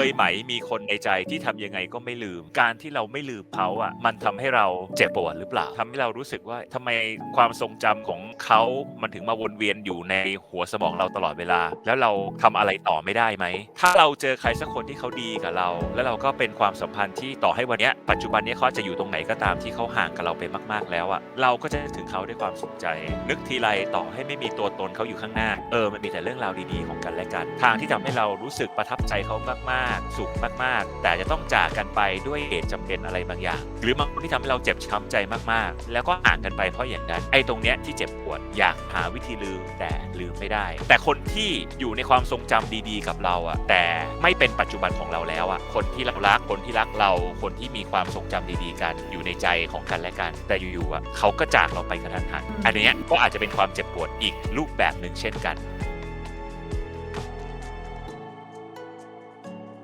เคยไหมมีคนในใจที่ทำยังไงก็ไม่ลืม การที่เราไม่ลืมเขาอะมันทำให้เราเจ็บปวดหรือเปล่าทำให้เรารู้สึกว่าทำไมความทรงจำของเขามันถึงมาวนเวียนอยู่ในหัวสมองเราตลอดเวลา แล้วเราทำอะไรต่อไม่ได้ไหม ถ้าเราเจอใครสักคนที่เขาดีกับเรา แล้วเราก็เป็นความสัมพันธ์ที่ต่อให้วันนี้ปัจจุบันนี้เขาจะอยู่ตรงไหนก็ตามที่เขาห่างกับเราไปมาก ๆ แล้วอะเราก็จะนึกถึงเขาด้วยความสุขใจ นึกทีไรต่อให้ไม่มีตัวตนเขาอยู่ข้างหน้า เออมันมีแต่เรื่องราวดีๆของกันและกัน ทางที่ทำให้เรารู้สึกประทับใจเขามากๆ สุขมากๆ แต่จะต้องจากกันไปด้วยเหตุจำเป็นอะไรบางอย่าง หรือบางคนที่ทำให้เราเจ็บช้ำใจมากๆ แล้วก็ห่างกันไปเพราะอย่างนั้นไอ้ตรงเนี้ยที่เจ็บปวดอยากหาวิธีลืมแต่ลืมไม่ได้ แต่คนที่อยู่ในความทรงจำดีๆ กับเราอะแต่ไม่เป็นปัจจุบันของเราแล้วอะคนที่เรารักคนที่รักเรา คนที่มีความทรงจำดีๆ กัน อยู่ในใจของกันและกัน แต่อยู่ๆอะเขาก็จากเราไปกระทันหันอันเนี้ยก็อาจจะเป็นความเจ็บปวดอีกรูปแบบหนึ่งเช่นกัน